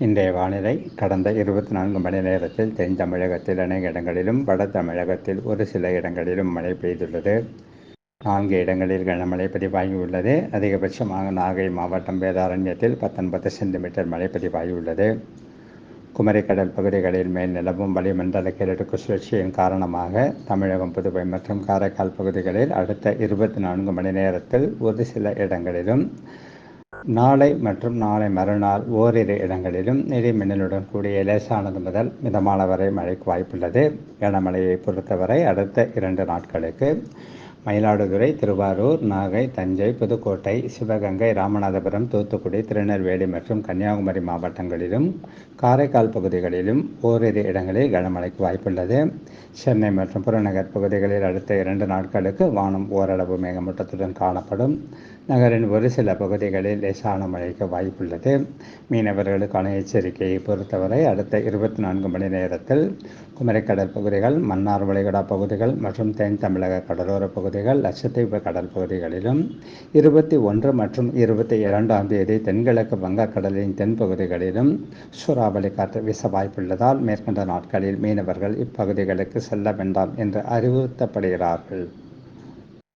இன்றைய வானிலை கடந்த இருபத்தி நான்கு மணி நேரத்தில் தென் தமிழகத்தில் அநேக இடங்களிலும் வட தமிழகத்தில் ஒரு சில இடங்களிலும் மழை பெய்துள்ளது. நான்கு இடங்களில் கனமழை பதிவாகியுள்ளது. அதிகபட்சமாக நாகை மாவட்டம் வேதாரண்யத்தில் பத்தொன்பது சென்டிமீட்டர் மழை பதிவாகியுள்ளது. குமரிக்கடல் பகுதிகளில் மேல் நிலவும் வளிமண்டல கிழக்கு சுழற்சியின் காரணமாக தமிழகம் புதுவை மற்றும் காரைக்கால் பகுதிகளில் அடுத்த இருபத்தி நான்கு மணி நேரத்தில் ஒரு சில இடங்களிலும் நாளை மற்றும் நாளை மறுநாள் ஓரிரு இடங்களிலும் இடி மின்னலுடன் கூடிய லேசானது முதல் மிதமான வரை மழைக்கு வாய்ப்புள்ளது. கனமழையை பொறுத்தவரை அடுத்த இரண்டு நாட்களுக்கு மயிலாடுதுறை திருவாரூர் நாகை தஞ்சை புதுக்கோட்டை சிவகங்கை ராமநாதபுரம் தூத்துக்குடி திருநெல்வேலி மற்றும் கன்னியாகுமரி மாவட்டங்களிலும் காரைக்கால் பகுதிகளிலும் ஓரிரு இடங்களில் கனமழைக்கு வாய்ப்புள்ளது. சென்னை மற்றும் புறநகர் பகுதிகளில் அடுத்த இரண்டு நாட்களுக்கு வானம் ஓரளவு மேகமூட்டத்துடன் காணப்படும். நகரின் ஒரு சில பகுதிகளில் லேசான மழைக்கு வாய்ப்புள்ளது. மீனவர்களுக்கான எச்சரிக்கையை பொறுத்தவரை அடுத்த இருபத்தி நான்கு மணி நேரத்தில் குமரிக்கடல் பகுதிகள் மன்னார் வளைகுடா பகுதிகள் மற்றும் தென் தமிழக கடலோர பகுதிகள் லட்சத்தீவு கடல் பகுதிகளிலும் இருபத்தி ஒன்று மற்றும் இருபத்தி இரண்டாம் தேதி தென்கிழக்கு வங்கக்கடலின் தென்பகுதிகளிலும் சூறாவளி காற்று வீச வாய்ப்புள்ளதால் மேற்கண்ட நாட்களில் மீனவர்கள் இப்பகுதிகளுக்கு செல்ல வேண்டாம் என்று அறிவுறுத்தப்படுகிறார்கள்.